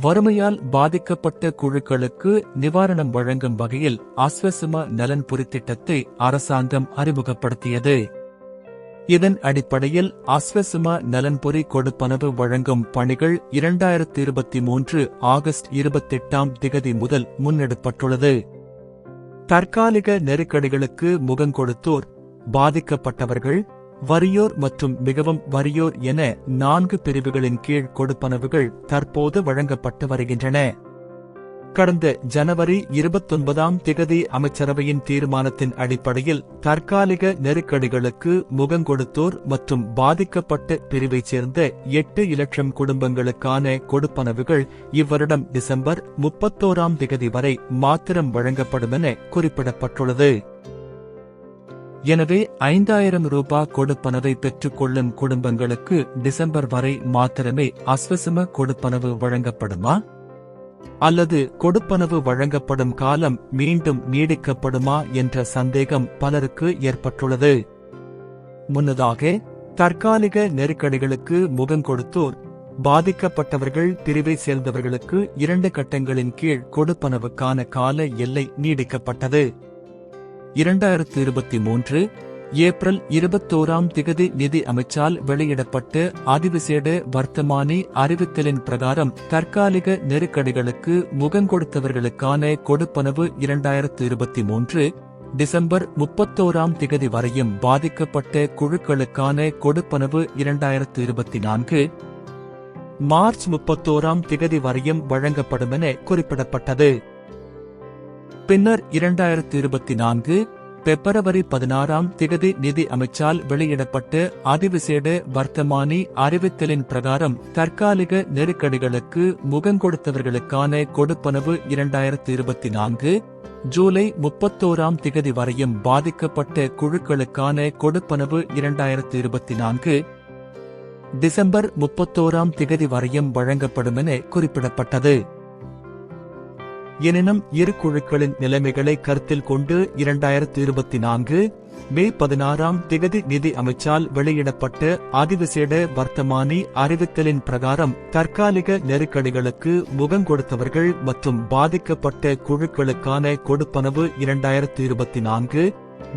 வறுமையால் பாதிக்கப்பட்ட குழுக்களுக்கு நிவாரணம் வழங்கும் வகையில் அஸ்வசும நலன் திட்டத்தை அரசாங்கம் அறிமுகப்படுத்தியது. இதன் அடிப்படையில் அஸ்வசும நலன்புரி கொடுப்பனவு வழங்கும் பணிகள் இரண்டாயிரத்தி இருபத்தி மூன்று ஆகஸ்ட் இருபத்தெட்டாம் திகதி முதல் முன்னெடுப்பட்டுள்ளது தற்காலிக நெருக்கடிகளுக்கு முகங்கொடுத்தோர் பாதிக்கப்பட்டவர்கள் வறியோர் மற்றும் மிகவும் வறியோர் என நான்கு பிரிவுகளின் கீழ் கொடுப்பனவுகள் தற்போது வழங்கப்பட்டு வருகின்றன. கடந்த ஜனவரி இருபத்தொன்பதாம் திகதி அமைச்சரவையின் தீர்மானத்தின் அடிப்படையில் தற்காலிக நெருக்கடிகளுக்கு முகங்கொடுத்தோர் மற்றும் பாதிக்கப்பட்ட பிரிவைச் சேர்ந்த எட்டு இலட்சம் குடும்பங்களுக்கான கொடுப்பனவுகள் இவ்வருடம் டிசம்பர் முப்பத்தோராம் திகதி வரை மாத்திரம் வழங்கப்படும் என குறிப்பிடப்பட்டுள்ளது. எனவே ஐந்தாயிரம் ரூபாய் கொடுப்பனவை பெற்றுக் கொள்ளும் குடும்பங்களுக்கு டிசம்பர் வரை மாத்திரமே அஸ்வசம கொடுப்பனவு வழங்கப்படுமா? அல்லது கொடுப்பனவு வழங்கப்படும் காலம் மீண்டும் நீடிக்கப்படுமா என்ற சந்தேகம் பலருக்கு ஏற்பட்டுள்ளது. முன்னதாக தற்காலிக நெருக்கடிகளுக்கு முகங்கொடுத்தோர் பாதிக்கப்பட்டவர்கள் பிரிவை சேர்ந்தவர்களுக்கு இரண்டு கட்டங்களின் கீழ் கொடுப்பனவுக்கான கால எல்லை நீடிக்கப்பட்டது. இரண்டாயிரத்து இருபத்தி மூன்று ஏப்ரல் இருபத்தோராம் திகதி நிதி அமைச்சால் வெளியிடப்பட்ட அதிவிசேட வர்த்தமானி அறிவித்தலின் பிரகாரம் தற்காலிக நெருக்கடிகளுக்கு முகங்கொடுத்தவர்களுக்கான கொடுப்பனவு இரண்டாயிரத்து இருபத்தி மூன்று டிசம்பர் முப்பத்தோராம் திகதி வரையும் பாதிக்கப்பட்ட குழுக்களுக்கான கொடுப்பனவு இரண்டாயிரத்து இருபத்தி நான்கு மார்ச் முப்பத்தோராம் திகதி வரையும் வழங்கப்படும் என குறிப்பிடப்பட்டது. பின்னர் இரண்டாயிரத்து இருபத்தி நான்கு பிப்ரவரி பதினாறாம் திகதி நிதி அமைச்சால் வெளியிடப்பட்டு அதிவிசேட வர்த்தமானி அறிவித்தலின் பிரகாரம் தற்காலிக நெருக்கடிகளுக்கு முகங்கொடுத்தவர்களுக்கான கொடுப்பனவு இரண்டாயிரத்தி இருபத்தி நான்கு ஜூலை முப்பத்தோராம் திகதி வரையும் பாதிக்கப்பட்ட குழுக்களுக்கான கொடுப்பனவு இரண்டாயிரத்து இருபத்தி நான்கு டிசம்பர் முப்பத்தோராம் திகதி வரையும் வழங்கப்படும் என குறிப்பிடப்பட்டது. எனினும் இரு குழுக்களின் நிலைமைகளை கருத்தில் கொண்டு இரண்டாயிரத்து இருபத்தி நான்கு மே பதினாறாம் திகதி நிதி அமைச்சால் வெளியிடப்பட்ட அதிவிசேட வர்த்தமானி அறிவித்தலின் பிரகாரம் தற்காலிக நெருக்கடிகளுக்கு முகங்கொடுத்தவர்கள் மற்றும் பாதிக்கப்பட்ட குழுக்களுக்கான கொடுப்பனவு இரண்டாயிரத்து இருபத்தி நான்கு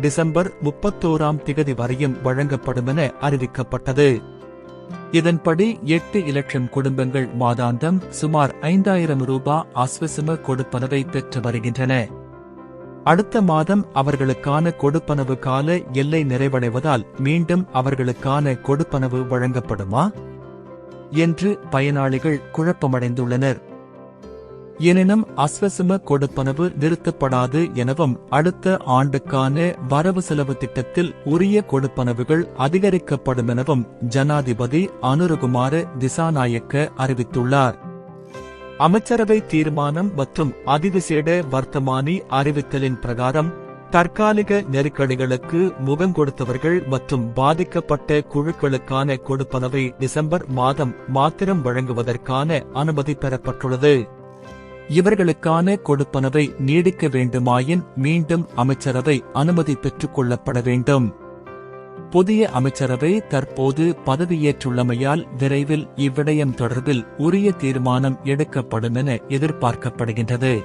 டிசம்பர் முப்பத்தோராம் திகதி வரையும் வழங்கப்படும் என அறிவிக்கப்பட்டது. இதன்படி எட்டு இலட்சம் குடும்பங்கள் மாதாந்தம் சுமார் ஐந்தாயிரம் ரூபாய் ஆஸ்வசம கொடுப்பனவை பெற்று வருகின்றன. அடுத்த மாதம் அவர்களுக்கான கொடுப்பனவு கால எல்லை நிறைவடைவதால் மீண்டும் அவர்களுக்கான கொடுப்பனவு வழங்கப்படுமா? என்று பயனாளிகள் குழப்பமடைந்துள்ளனர். எனினும் அஸ்வசம கொடுப்பனவு நிறுத்தப்படாது எனவும் அடுத்த ஆண்டுக்கான வரவு செலவு திட்டத்தில் உரிய கொடுப்பனவுகள் அதிகரிக்கப்படும் எனவும் ஜனாதிபதி அனுரகுமார திசாநாயக்க அறிவித்துள்ளார். அமைச்சரவை தீர்மானம் மற்றும் அதிவிசேட வர்த்தமானி அறிவித்தலின் பிரகாரம் தற்காலிக நெருக்கடிகளுக்கு முகங்கொடுத்தவர்கள் மற்றும் பாதிக்கப்பட்ட குழுக்களுக்கான கொடுப்பனவை டிசம்பர் மாதம் மாத்திரம் வழங்குவதற்கான அனுமதி பெறப்பட்டுள்ளது. இவர்களுக்கான கொடுப்பனவை நீடிக்க வேண்டுமாயின் மீண்டும் அமைச்சரவை அனுமதி பெற்றுக் கொள்ளப்பட வேண்டும். புதிய அமைச்சரவை தற்போது பதவியேற்றுள்ளமையால் விரைவில் இவ்விடயம் தொடர்பில் உரிய தீர்மானம் எடுக்கப்படும் என எதிர்பார்க்கப்படுகின்றது.